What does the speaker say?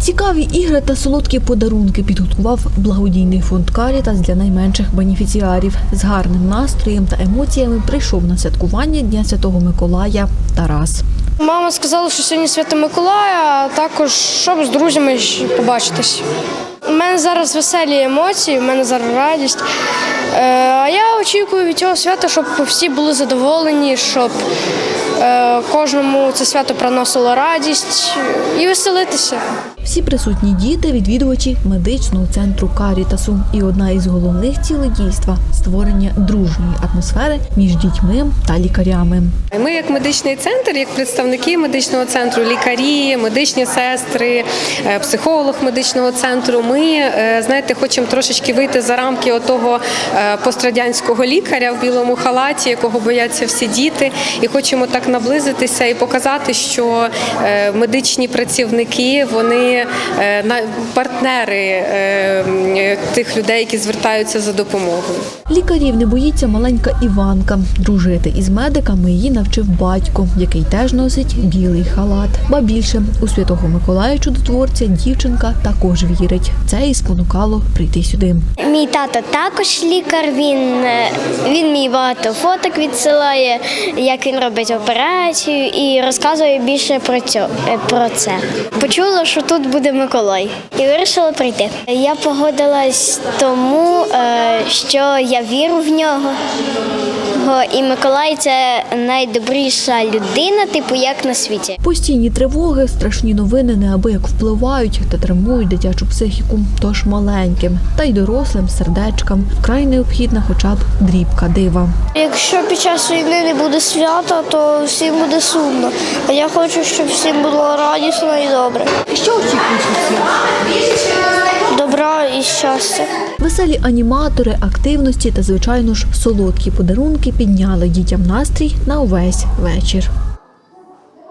Цікаві ігри та солодкі подарунки підготував благодійний фонд Карітас для найменших бенефіціарів. З гарним настроєм та емоціями прийшов на святкування Дня Святого Миколая Тарас. Мама сказала, що сьогодні Свято Миколая, а також щоб з друзями побачитись. У мене зараз веселі емоції, у мене зараз радість. Е, А я очікую від цього свята, щоб всі були задоволені, щоб кожному це свято приносило радість і веселитися. Всі присутні діти відвідувачі медичного центру Карітасу. І одна із головних цілей дійства створення дружньої атмосфери між дітьми та лікарями. Ми, як медичний центр, як представники медичного центру, лікарі, медичні сестри, е, психолог медичного центру. Ми е, знаєте, хочемо трошечки вийти за рамки отого е, пострадянського лікаря в білому халаті, якого бояться всі діти, і хочемо так наблизитися і показати, що е, медичні працівники вони е, на- партнери е, тих людей, які звертаються за допомогою. Лікарів не боїться маленька Іванка. Дружити із медиками її навчив батько, який теж носить білий халат. Ба більше у святого Миколая чудотворця дівчинка також вірить. Це і спонукало прийти сюди. Мій тато також лікар. Він, він мені багато фоток відсилає, як він робить операцію, і розказує більше про цьо, е, про це. Почула, що тут буде Миколай, і вирішила прийти. Я погодилась тому, е, що я вірю в нього. Го- І Миколай це найдобріша людина, типу як на світі. Постійні тривоги, страшні новини неабияк впливають та травмують дитячу психіку. Тож маленьким та й дорослим сердечкам вкрай необхідна хоча б дрібка дива. Якщо під час війни не буде свята, то всім буде сумно. А я хочу, щоб всім було радісно і добре. Що очікуєш І щастя. Веселі аніматори, активності та, звичайно ж, солодкі подарунки підняли дітям настрій на увесь вечір.